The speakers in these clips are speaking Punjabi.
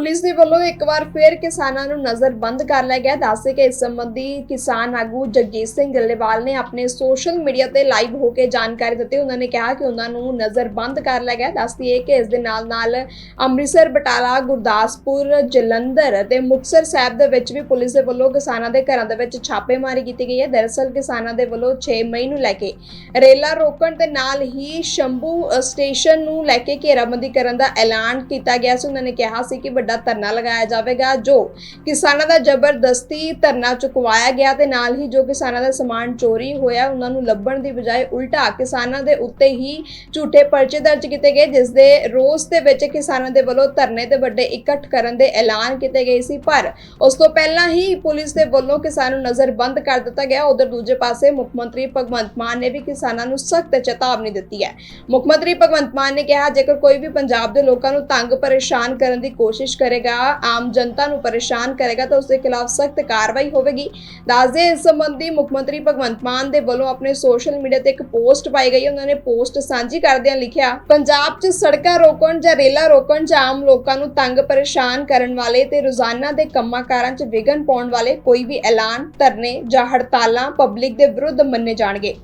ਪੁਲਿਸ ਦੇ ਵੱਲੋਂ ਇੱਕ ਵਾਰ ਫਿਰ ਕਿਸਾਨਾਂ ਨੂੰ ਨਜ਼ਰਬੰਦ ਕਰ ਲਿਆ ਗਿਆ। ਦੱਸਦੇ ਕਿ ਇਸ ਸੰਬੰਧੀ ਕਿਸਾਨ ਆਗੂ ਜਗਜੀਤ ਸਿੰਘ ਗੱਲੇਵਾਲ ਨੇ ਆਪਣੇ ਸੋਸ਼ਲ ਮੀਡੀਆ ਤੇ ਲਾਈਵ ਹੋ ਕੇ ਜਾਣਕਾਰੀ ਦਿੱਤੀ। ਉਹਨਾਂ ਨੇ ਕਿਹਾ ਕਿ ਉਹਨਾਂ ਨੂੰ ਨਜ਼ਰਬੰਦ ਕਰ ਲਿਆ ਗਿਆ। ਦੱਸਦੀ ਹੈ ਕਿ ਇਸ ਦੇ ਨਾਲ ਨਾਲ ਅੰਮ੍ਰਿਤਸਰ, ਬਟਾਲਾ, ਗੁਰਦਾਸਪੁਰ, ਜਲੰਧਰ ਅਤੇ ਮੁਕਤਸਰ ਸਾਹਿਬ ਦੇ ਵਿੱਚ ਵੀ ਪੁਲਿਸ ਦੇ ਵੱਲੋਂ ਕਿਸਾਨਾਂ ਦੇ ਘਰਾਂ ਦੇ ਵਿੱਚ ਛਾਪੇਮਾਰੀ ਕੀਤੀ ਗਈ ਹੈ। ਦਰਅਸਲ ਕਿਸਾਨਾਂ ਦੇ ਵੱਲੋਂ 6 ਮਈ ਨੂੰ ਲੈ ਕੇ ਰੇਲਾ ਰੋਕਣ ਦੇ ਨਾਲ ਹੀ ਸ਼ੰਭੂ ਸਟੇਸ਼ਨ ਨੂੰ ਲੈ ਕੇ ਘੇਰਾਬੰਦੀ ਕਰਨ ਦਾ ਐਲਾਨ ਕੀਤਾ ਗਿਆ ਸੀ। ਉਹਨਾਂ ਨੇ ਕਿਹਾ ਸੀ ਕਿ ਵੱਡਾ ਧਰਨਾ ਲਗਾਇਆ ਜਾਵੇਗਾ, ਜੋ ਕਿਸਾਨਾਂ ਦਾ ਜ਼ਬਰਦਸਤੀ ਧਰਨਾ ਚੁਕਵਾਇਆ ਗਿਆ ਤੇ ਨਾਲ ਹੀ ਜੋ ਕਿਸਾਨਾਂ ਦਾ ਸਮਾਨ ਚੋਰੀ ਹੋਇਆ, ਉਹਨਾਂ ਨੂੰ ਲੱਭਣ ਦੀ ਬਜਾਏ ਉਲਟਾ ਕਿਸਾਨਾਂ ਦੇ ਉੱਤੇ ਹੀ ਝੂਠੇ ਪਰਚੇ ਦਰਜ ਕੀਤੇ ਗਏ, ਜਿਸ ਦੇ ਰੋਸ ਦੇ ਵਿੱਚ ਕਿਸਾਨਾਂ ਦੇ ਵੱਲੋਂ ਧਰਨੇ ਤੇ ਵੱਡੇ ਇਕੱਠ ਕਰਨ ਦੇ ਐਲਾਨ ਕੀਤੇ ਗਏ ਸੀ। ਪਰ ਉਸ ਤੋਂ ਪਹਿਲਾਂ ਹੀ ਪੁਲਿਸ ਦੇ ਵੱਲੋਂ ਕਿਸਾਨਾਂ ਨੂੰ ਨਜ਼ਰਬੰਦ ਕਰ ਦਿੱਤਾ ਗਿਆ। ਉਧਰ ਦੂਜੇ ਪਾਸੇ ਮੁੱਖ ਮੰਤਰੀ ਭਗਵੰਤ ਮਾਨ ਨੇ ਵੀ ਕਿਸਾਨਾਂ ਨੂੰ ਸਖਤ ਚੇਤਾਵਨੀ ਦਿੱਤੀ ਹੈ। ਮੁੱਖ ਮੰਤਰੀ ਭਗਵੰਤ ਮਾਨ ਨੇ ਕਿਹਾ, ਜੇਕਰ ਕੋਈ ਵੀ ਪੰਜਾਬ ਦੇ ਲੋਕਾਂ ਨੂੰ ਤੰਗ, ਪਰੇਸ਼ਾਨ ਕਰਨ ਦੀ ਕੋਸ਼ਿਸ਼ ਕਰੇਗਾ, ਆਮ ਜਨਤਾ ਨੂੰ ਪਰੇਸ਼ਾਨ ਕਰੇਗਾ ਤਾਂ ਉਸ ਦੇ ਖਿਲਾਫ ਸਖਤ ਕਾਰਵਾਈ ਹੋਵੇਗੀ। ਦੱਸਦੇ ਇਸ ਸੰਬੰਧੀ ਮੁੱਖ ਮੰਤਰੀ ਭਗਵੰਤ ਮਾਨ ਦੇ ਵੱਲੋਂ ਆਪਣੇ ਸੋਸ਼ਲ ਮੀਡੀਆ ਤੇ ਇੱਕ ਪੋਸਟ ਪਾਈ ਗਈ। ਉਹਨਾਂ ਨੇ ਪੋਸਟ ਸਾਂਝੀ ਕਰਦਿਆਂ ਲਿਖਿਆ, ਪੰਜਾਬ 'ਚ ਸੜਕਾਂ ਰੋਕਣ ਜਾਂ ਰੇਲਾਂ ਰੋਕਣ 'ਚ ਆਮ ਲੋਕਾਂ ਨੂੰ ਤੰਗ ਪਰੇਸ਼ਾਨ ਕਰਨ ਵਾਲੇ ਤੇ ਰੋਜ਼ਾਨਾ ਦੇ ਕੰਮਾਂ ਕਾਰਾਂ 'ਚ ਵਿਘਨ ਪਾਉਣ ਵਾਲੇ ਕੋਈ ਵੀ ਐਲਾਨ, ਧਰਨੇ ਜਾਂ ਹੜਤਾਲਾਂ ਪਬਲਿਕ ਦੇ ਵਿਰੁੱਧ ਮੰਨੇ ਜਾਣਗੇ।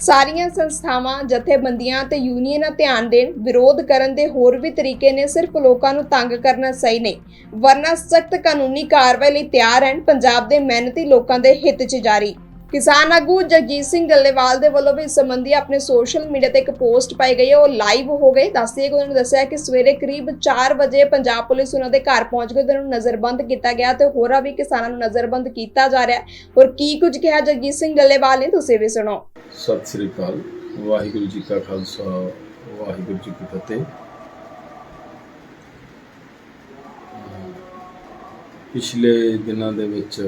ਸਾਰੀਆਂ ਸੰਸਥਾਵਾਂ, ਜਥੇਬੰਦੀਆਂ ਤੇ ਯੂਨੀਅਨਾਂ ਧਿਆਨ ਦੇਣ, ਵਿਰੋਧ ਕਰਨ ਦੇ ਹੋਰ ਵੀ ਤਰੀਕੇ ਨੇ, ਸਿਰਫ ਲੋਕਾਂ ਨੂੰ ਤੰਗ ਕਰਨਾ ਸਹੀ ਨਹੀਂ। ਵਰਨਾ ਸਖਤ ਕਾਨੂੰਨੀ ਕਾਰਵਾਈ ਲਈ ਤਿਆਰ ਹਨ ਪੰਜਾਬ ਦੇ ਮਿਹਨਤੀ ਲੋਕਾਂ ਦੇ ਹਿੱਤ 'ਚ ਜਾਰੀ। ਕਿਸਾਨ ਆਗੂ ਜਗਜੀਤ ਸਿੰਘ ਗੱਲੇਵਾਲ ਦੇ ਵੱਲੋਂ ਵੀ ਇਸ ਸੰਬੰਧੀ ਆਪਣੇ ਸੋਸ਼ਲ ਮੀਡੀਆ ਤੇ ਇੱਕ ਪੋਸਟ ਪਾਈ ਗਈ ਹੈ। ਉਹ ਲਾਈਵ ਹੋ ਗਏ ਦੱਸਦੇ ਕਿ ਉਹਨਾਂ ਨੇ ਦੱਸਿਆ ਕਿ ਸਵੇਰੇ ਕਰੀਬ 4 ਵਜੇ ਪੰਜਾਬ ਪੁਲਿਸ ਉਹਨਾਂ ਦੇ ਘਰ ਪਹੁੰਚ ਗਈ ਤੇ ਉਹਨਾਂ ਨੂੰ ਨਜ਼ਰਬੰਦ ਕੀਤਾ ਗਿਆ ਤੇ ਹੋਰਾਂ ਵੀ ਕਿਸਾਨਾਂ ਨੂੰ ਨਜ਼ਰਬੰਦ ਕੀਤਾ ਜਾ ਰਿਹਾ ਹੈ। ਔਰ ਕੀ ਕੁਝ ਕਿਹਾ ਜਗਜੀਤ ਸਿੰਘ ਗੱਲੇਵਾਲ ਨੇ, ਤੁਸੀਂ ਵੀ ਸੁਣੋ। ਸਤਿ ਸ੍ਰੀ ਅਕਾਲ। ਵਾਹਿਗੁਰੂ ਜੀ ਕਾ ਖਾਲਸਾ, ਵਾਹਿਗੁਰੂ ਜੀ ਕੀ ਫਤਿਹ। ਪਿਛਲੇ ਦਿਨਾਂ ਦੇ ਵਿੱਚ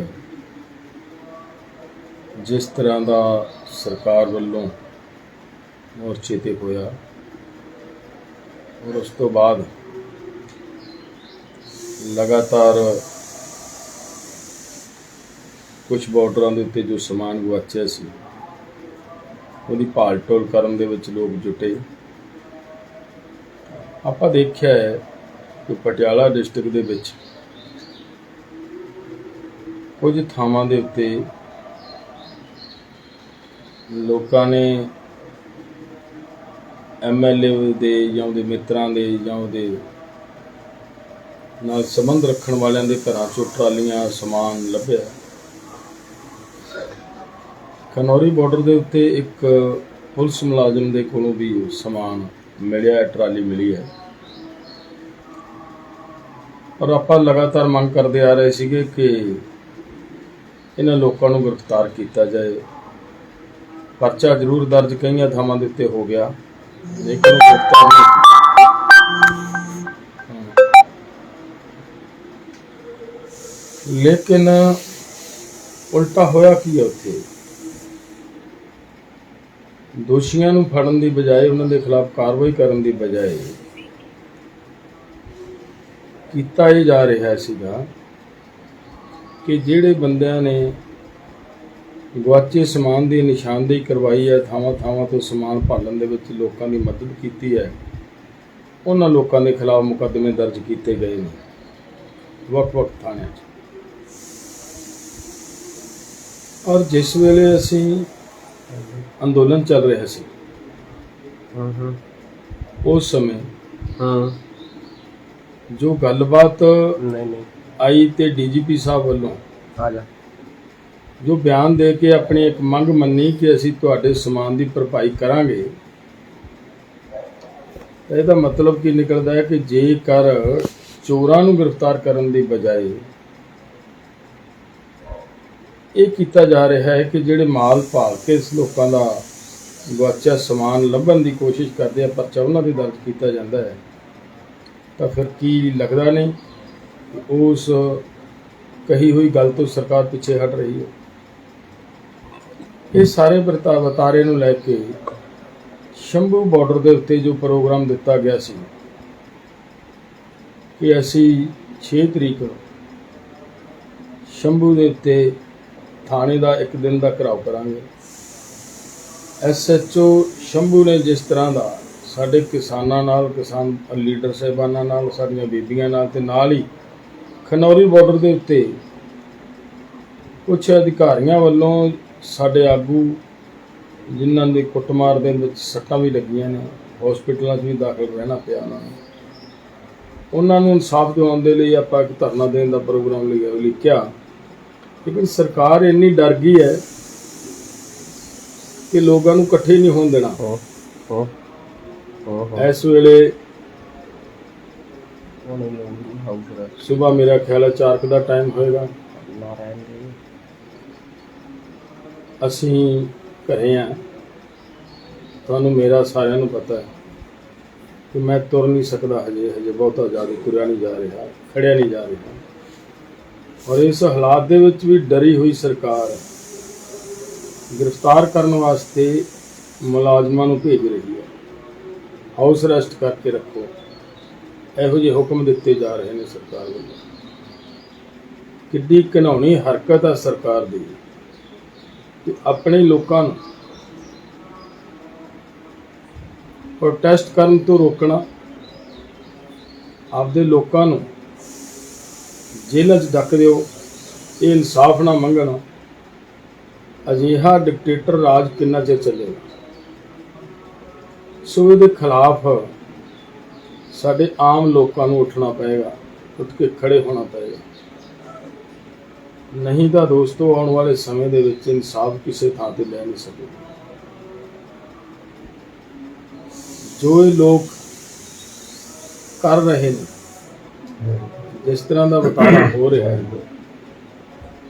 ਜਿਸ ਤਰ੍ਹਾਂ ਦਾ ਸਰਕਾਰ ਵੱਲੋਂ ਮੋਰਚੇ ਤੇ ਹੋਇਆ, ਔਰ ਉਸ ਤੋਂ ਬਾਅਦ ਲਗਾਤਾਰ ਕੁਝ ਬਾਰਡਰਾਂ ਦੇ ਉੱਤੇ ਜੋ ਸਮਾਨ ਗੁਆਚਿਆ ਸੀ, ਉਹਦੀ ਭਾਲ ਟੋਲ ਕਰਨ ਦੇ ਵਿੱਚ ਲੋਕ ਜੁਟੇ। ਆਪਾਂ ਦੇਖਿਆ ਹੈ ਕਿ ਪਟਿਆਲਾ ਡਿਸਟ੍ਰਿਕਟ ਦੇ ਵਿੱਚ ਕੁਝ ਥਾਵਾਂ ਦੇ ਉੱਤੇ ਲੋਕਾਂ ਨੇ ਐਮਐਲਏ ਦੇ ਜਾਂ ਉਹਦੇ ਮਿੱਤਰਾਂ ਦੇ ਜਾਂ ਉਹਦੇ ਨਾਲ ਸੰਬੰਧ ਰੱਖਣ ਵਾਲਿਆਂ ਦੇ ਘਰਾਂ ਚੋਂ ਟਰਾਲੀਆਂ ਸਮਾਨ ਲੱਭਿਆ। ਖਨੌਰੀ ਬਾਰਡਰ ਦੇ ਉੱਤੇ ਇੱਕ ਪੁਲਿਸ ਮੁਲਾਜ਼ਮ ਦੇ ਕੋਲੋਂ ਵੀ ਸਮਾਨ ਮਿਲਿਆ ਹੈ, ਟਰਾਲੀ ਮਿਲੀ ਹੈ। ਪਰ ਆਪਾਂ ਲਗਾਤਾਰ ਮੰਗ ਕਰਦੇ ਆ ਰਹੇ ਸੀਗੇ ਕਿ ਇਹਨਾਂ ਲੋਕਾਂ ਨੂੰ ਗ੍ਰਿਫਤਾਰ ਕੀਤਾ ਜਾਏ। ਪਰਚਾ ਜ਼ਰੂਰ ਦਰਜ ਕਈਆਂ ਥਾਵਾਂ ਦੇ ਉੱਤੇ ਹੋ ਗਿਆ। ਲੇਕਿਨ ਗ੍ਰਿਫਤਾਰ ਨਹੀਂ ਲੇਕਿਨ ਉਲਟਾ ਹੋਇਆ ਕੀ ਹੈ ਉੱਥੇ? ਦੋਸ਼ੀਆਂ ਨੂੰ ਫੜਨ ਦੀ ਬਜਾਏ ਉਹਨਾਂ ਦੇ ਖਿਲਾਫ ਕਾਰਵਾਈ ਕਰਨ ਦੀ ਬਜਾਏ ਕੀਤਾ ਇਹ ਜਾ ਰਿਹਾ ਸੀਗਾ ਕਿ ਜਿਹੜੇ ਬੰਦਿਆਂ ਨੇ ਗੁਆਚੇ ਸਮਾਨ ਦੀ ਨਿਸ਼ਾਨਦੇਹੀ ਕਰਵਾਈ ਹੈ ਥਾਵਾਂ ਥਾਵਾਂ ਤੋਂ ਸਮਾਨ ਭਾਲਣ ਦੇ ਵਿੱਚ ਲੋਕਾਂ ਦੀ ਮਦਦ ਕੀਤੀ ਹੈ। ਉਹਨਾਂ ਲੋਕਾਂ ਦੇ ਖਿਲਾਫ ਮੁਕੱਦਮੇ ਦਰਜ ਕੀਤੇ ਗਏ ਨੇ। ਵੱਖ-ਵੱਖ ਥਾਣਿਆਂ 'ਚ। ਔਰ ਜਿਸ ਵੇਲੇ ਅਸੀਂ ਅੰਦੋਲਨ ਚੱਲ ਰਿਹਾ ਸੀ ਹਾਂ ਹਾਂ ਉਸ ਸਮੇਂ ਹਾਂ। ਜੋ ਗੱਲਬਾਤ ਨਹੀਂ ਨਹੀਂ। ਆਈ ਤੇ ਡੀਜੀਪੀ ਸਾਹਿਬ ਵੱਲੋਂ ਆ ਜਾ। ਜੋ ਬਿਆਨ ਦੇ ਕੇ ਆਪਣੀ ਇੱਕ ਮੰਗ ਮੰਨੀ ਕਿ ਅਸੀਂ ਤੁਹਾਡੇ ਸਮਾਨ ਦੀ ਭਰਪਾਈ ਕਰਾਂਗੇ, ਤਾਂ ਇਹਦਾ ਮਤਲਬ ਕੀ ਨਿਕਲਦਾ ਹੈ ਕਿ ਜੇਕਰ ਚੋਰਾਂ ਨੂੰ ਗ੍ਰਿਫਤਾਰ ਕਰਨ ਦੀ ਬਜਾਏ ਇਹ ਕੀਤਾ ਜਾ ਰਿਹਾ ਹੈ ਕਿ ਜਿਹੜੇ ਮਾਲ ਭਾਲ ਕੇ ਇਸ ਲੋਕਾਂ ਦਾ ਗੁਆਚਿਆ ਸਮਾਨ ਲੱਭਣ ਦੀ ਕੋਸ਼ਿਸ਼ ਕਰਦੇ ਆ, ਪਰਚਾ ਉਹਨਾਂ ਦੇ ਦਰਜ ਕੀਤਾ ਜਾਂਦਾ ਹੈ, ਤਾਂ ਫਿਰ ਕੀ ਲੱਗਦਾ ਨਹੀਂ ਉਸ ਕਹੀ ਹੋਈ ਗੱਲ ਤੋਂ ਸਰਕਾਰ ਪਿੱਛੇ ਹਟ ਰਹੀ ਹੈ? ਇਹ ਸਾਰੇ ਵਰਤਾ ਵਤਾਰੇ ਨੂੰ ਲੈ ਕੇ ਸ਼ੰਭੂ ਬਾਰਡਰ ਦੇ ਉੱਤੇ ਜੋ ਪ੍ਰੋਗਰਾਮ ਦਿੱਤਾ ਗਿਆ ਸੀ, ਕਿ ਅਸੀਂ 6 ਤਰੀਕ ਨੂੰ ਸ਼ੰਭੂ ਦੇ ਉੱਤੇ ਥਾਣੇ ਦਾ ਇੱਕ ਦਿਨ ਦਾ ਘਰਾਓ ਕਰਾਂਗੇ। ਐਸਐਚਓ ਸ਼ੰਭੂ ਨੇ ਜਿਸ ਤਰ੍ਹਾਂ ਦਾ ਸਾਡੇ ਕਿਸਾਨਾਂ ਨਾਲ, ਕਿਸਾਨ ਲੀਡਰ ਸਾਹਿਬਾਨਾਂ ਨਾਲ, ਸਾਡੀਆਂ ਬੀਬੀਆਂ ਨਾਲ ਤੇ ਨਾਲ ਹੀ ਖਨੌਰੀ ਬਾਰਡਰ ਦੇ ਉੱਤੇ ਕੁਝ ਅਧਿਕਾਰੀਆਂ ਵੱਲੋਂ ਸਾਡੇ ਆਗੂ ਜਿਨ੍ਹਾਂ ਦੇ ਕੁੱਟਮਾਰ ਦੇ ਵਿੱਚ ਸੱਟਾਂ ਵੀ ਲੱਗੀਆਂ ਨੇ ਹਸਪੀਟਲਾਂ 'ਚ ਵੀ ਦਾਖਲ ਰਹਿਣਾ ਪਿਆ ਉਹਨਾਂ ਨੂੰ। ਉਹਨਾਂ ਨੂੰ ਇਨਸਾਫ ਦਿਵਾਉਣ ਦੇ ਲਈ ਆਪਾਂ ਇੱਕ ਧਰਨਾ ਦੇਣ ਦਾ ਪ੍ਰੋਗਰਾਮ ਲਿਆ ਲਿਖਿਆ। ਲੇਕਿਨ ਸਰਕਾਰ ਇੰਨੀ ਡਰ ਗਈ ਹੈ ਕਿ ਲੋਕਾਂ ਨੂੰ ਇਕੱਠੇ ਨਹੀਂ ਹੋਣ ਦੇਣਾ। ਹੋ ਹੋ ਹੋ ਹੋ। ਇਸ ਵੇਲੇ ਸਵੇਰ ਮੇਰਾ ਖਿਆਲ ਹੈ 4 ਕੁ ਦਾ ਟਾਈਮ ਹੋਏਗਾ। ਅਸੀਂ ਘਰੇ ਆ। ਤੁਹਾਨੂੰ ਮੇਰਾ ਸਾਰਿਆਂ ਨੂੰ ਪਤਾ ਹੈ ਕਿ ਮੈਂ ਤੁਰ ਨਹੀਂ ਸਕਦਾ ਹਜੇ ਹਜੇ ਬਹੁਤਾ ਜ਼ਿਆਦਾ ਤੁਰਿਆ ਨਹੀਂ ਜਾ ਰਿਹਾ, ਖੜਿਆ ਨਹੀਂ ਜਾ ਰਿਹਾ। ਔਰ ਇਸ ਹਾਲਾਤ ਦੇ ਵਿੱਚ ਵੀ ਡਰੀ ਹੋਈ ਸਰਕਾਰ ਗ੍ਰਿਫਤਾਰ ਕਰਨ ਵਾਸਤੇ ਮੁਲਾਜ਼ਮਾਂ ਨੂੰ ਭੇਜ ਰਹੀ ਹੈ। ਹਾਊਸ ਅਰੈਸਟ ਕਰਕੇ ਰੱਖੋ। ਇਹੋ ਜਿਹੇ ਹੁਕਮ ਦਿੱਤੇ ਜਾ ਰਹੇ ਨੇ ਸਰਕਾਰ ਵੱਲੋਂ। ਕਿੱਡੀ ਘਿਨਾਉਣੀ ਹਰਕਤ ਹੈ ਸਰਕਾਰ ਦੀ। ਕਿ ਆਪਣੇ ਲੋਕਾਂ ਨੂੰ ਪ੍ਰੋਟੈਸਟ ਕਰਨ ਤੋਂ ਰੋਕਣਾ, ਆਪਦੇ ਲੋਕਾਂ ਨੂੰ ਜੇਲ੍ਹਾਂ 'ਚ ਡੱਕ ਦਿਓ, ਇਹ ਇਨਸਾਫ ਨਾ ਮੰਗਣਾ, ਅਜਿਹਾ ਡਿਕਟੇਟਰ ਰਾਜ ਕਿੰਨਾ ਚਿਰ ਚੱਲੇਗਾ? ਸੋ ਇਹਦੇ ਖਿਲਾਫ ਸਾਡੇ ਆਮ ਲੋਕਾਂ ਨੂੰ ਉੱਠਣਾ ਪਏਗਾ, ਉੱਠ ਕੇ ਖੜੇ ਹੋਣਾ ਪਏਗਾ। ਨਹੀਂ ਤਾਂ ਦੋਸਤੋ, ਆਉਣ ਵਾਲੇ ਸਮੇਂ ਦੇ ਵਿੱਚ ਇਨਸਾਫ ਕਿਸੇ ਥਾਂ ਤੇ ਲੈ ਨਹੀਂ ਸਕੇਗਾ। ਜੋ ਇਹ ਲੋਕ ਕਰ ਰਹੇ ਨੇ, ਜਿਸ ਤਰ੍ਹਾਂ ਦਾ ਵਰਤਾਰਾ ਹੋ ਰਿਹਾ ਹੈ,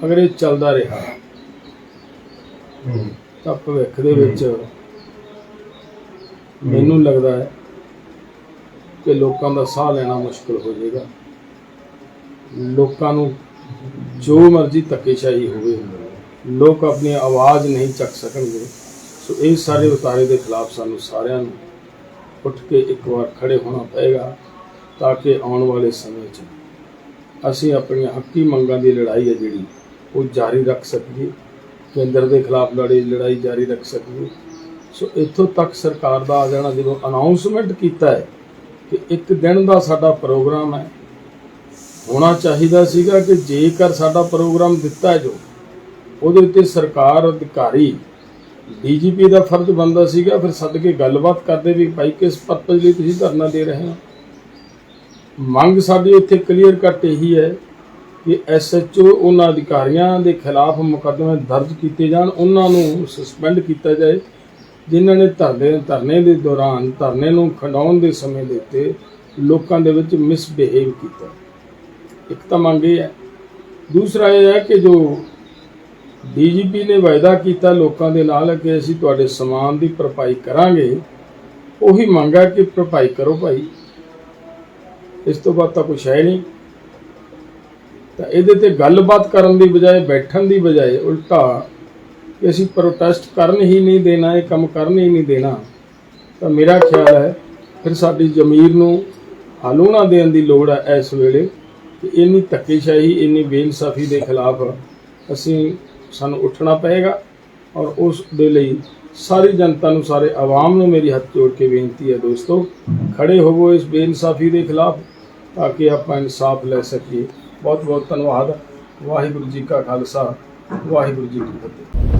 ਅਗਰ ਇਹ ਚੱਲਦਾ ਰਿਹਾ, ਤਾਂ ਭਵਿੱਖ ਦੇ ਵਿੱਚ ਮੈਨੂੰ ਲੱਗਦਾ ਹੈ ਕਿ ਲੋਕਾਂ ਦਾ ਸਾਹ ਲੈਣਾ ਮੁਸ਼ਕਲ ਹੋ ਜਾਏਗਾ। ਲੋਕਾਂ ਨੂੰ ਜੋ ਮਰਜ਼ੀ ਧੱਕੇਸ਼ਾਹੀ ਹੋਵੇ, ਲੋਕ ਆਪਣੀ ਆਵਾਜ਼ ਨਹੀਂ ਚੱਕ ਸਕਣਗੇ। ਸੋ ਇਹ ਸਾਰੇ ਉਤਾਰੇ ਦੇ ਖਿਲਾਫ ਸਾਨੂੰ ਸਾਰਿਆਂ ਨੂੰ ਉੱਠ ਕੇ ਇੱਕ ਵਾਰ ਖੜੇ ਹੋਣਾ ਪਏਗਾ ਤਾਂ ਕਿ ਆਉਣ ਵਾਲੇ ਸਮੇਂ 'ਚ ਅਸੀਂ ਆਪਣੀਆਂ ਹੱਕੀ ਮੰਗਾਂ ਦੀ ਲੜਾਈ ਹੈ ਜਿਹੜੀ, ਉਹ ਜਾਰੀ ਰੱਖ ਸਕੀਏ, ਕੇਂਦਰ ਦੇ ਖਿਲਾਫ ਲੜੀ, ਲੜਾਈ ਜਾਰੀ ਰੱਖ ਸਕੀਏ। ਸੋ ਇੱਥੋਂ ਤੱਕ ਸਰਕਾਰ ਦਾ ਆ ਜਾਣਾ, ਜਦੋਂ ਅਨਾਉਂਸਮੈਂਟ ਕੀਤਾ ਹੈ ਕਿ ਇੱਕ ਦਿਨ ਦਾ ਸਾਡਾ ਪ੍ਰੋਗਰਾਮ ਹੈ ਹੋਣਾ ਚਾਹੀਦਾ ਸੀਗਾ ਕਿ ਜੇਕਰ ਸਾਡਾ ਪ੍ਰੋਗਰਾਮ ਦਿੱਤਾ ਹੈ ਜੋ, ਉਹਦੇ ਉੱਤੇ ਸਰਕਾਰ, ਅਧਿਕਾਰੀ, ਡੀਜੀਪੀ ਦਾ ਫਰਜ਼ ਬੰਦਾ ਸੀਗਾ, ਫਿਰ ਸੱਦ ਕੇ ਗੱਲਬਾਤ ਕਰਦੇ ਵੀ ਭਾਈ ਕਿਸ ਪਰਪਸ ਲਈ ਤੁਸੀਂ ਧਰਨਾ ਦੇ ਰਹੇ ਹੋ? ਮੰਗ ਸਾਡੀ ਇੱਥੇ ਕਲੀਅਰ ਕੱਟ ਇਹੀ ਹੈ ਕਿ ਐਸਐਚਓ ਉਹਨਾਂ ਅਧਿਕਾਰੀਆਂ ਦੇ ਖਿਲਾਫ ਮੁਕੱਦਮੇ ਦਰਜ ਕੀਤੇ ਜਾਣ, ਉਹਨਾਂ ਨੂੰ ਸਸਪੈਂਡ ਕੀਤਾ ਜਾਏ, ਜਿਨ੍ਹਾਂ ਨੇ ਧਰਨੇ ਧਰਨੇ ਦੇ ਦੌਰਾਨ, ਧਰਨੇ ਨੂੰ ਖੰਡਾਉਣ ਦੇ ਸਮੇਂ ਦੇ ਉੱਤੇ ਲੋਕਾਂ ਦੇ ਵਿੱਚ ਮਿਸਬਿਹੇਵ ਕੀਤਾ। ਇੱਕ ਤਾਂ ਮੰਗ ਇਹ ਹੈ। ਦੂਸਰਾ ਇਹ ਹੈ ਕਿ ਜੋ ਡੀਜੀਪੀ ਨੇ ਵਾਅਦਾ ਕੀਤਾ ਲੋਕਾਂ ਦੇ ਨਾਲ ਕਿ ਅਸੀਂ ਤੁਹਾਡੇ ਸਮਾਨ ਦੀ ਭਰਪਾਈ ਕਰਾਂਗੇ, ਉਹੀ ਮੰਗ ਹੈ ਕਿ ਭਰਪਾਈ ਕਰੋ ਭਾਈ। ਇਸ ਤੋਂ ਬਾਅਦ ਤਾਂ ਕੁਛ ਹੈ ਨਹੀਂ। ਤਾਂ ਇਹਦੇ ਤੇ ਗੱਲਬਾਤ ਕਰਨ ਦੀ ਬਜਾਏ, ਬੈਠਣ ਦੀ ਬਜਾਏ ਉਲਟਾ ਕਿ ਅਸੀਂ ਪ੍ਰੋਟੈਸਟ ਕਰਨ ਹੀ ਨਹੀਂ ਦੇਣਾ, ਇਹ ਕੰਮ ਕਰਨ ਹੀ ਨਹੀਂ ਦੇਣਾ। ਤਾਂ ਮੇਰਾ ਖਿਆਲ ਹੈ, ਫਿਰ ਸਾਡੀ ਜ਼ਮੀਰ ਨੂੰ ਹਲੂਣਾ ਦੇਣ ਦੀ ਲੋੜ ਹੈ ਇਸ ਵੇਲੇ। ਕਿ ਇੰਨੀ ਧੱਕੇਸ਼ਾਹੀ, ਇੰਨੀ ਬੇਇਨਸਾਫੀ ਦੇ ਖਿਲਾਫ ਅਸੀਂ ਸਾਨੂੰ ਉੱਠਣਾ ਪਏਗਾ ਔਰ ਉਸ ਦੇ ਲਈ ਸਾਰੀ ਜਨਤਾ ਨੂੰ, ਸਾਰੇ ਆਵਾਮ ਨੂੰ ਮੇਰੀ ਹੱਥ ਜੋੜ ਕੇ ਬੇਨਤੀ ਹੈ ਦੋਸਤੋ, ਖੜੇ ਹੋਵੋ ਇਸ ਬੇਇਨਸਾਫੀ ਦੇ ਖਿਲਾਫ ਤਾਂ ਕਿ ਆਪਾਂ ਇਨਸਾਫ ਲੈ ਸਕੀਏ। ਬਹੁਤ ਬਹੁਤ ਧੰਨਵਾਦ। ਵਾਹਿਗੁਰੂ ਜੀ ਕਾ ਖਾਲਸਾ, ਵਾਹਿਗੁਰੂ ਜੀ ਕੀ ਫਤਿਹ।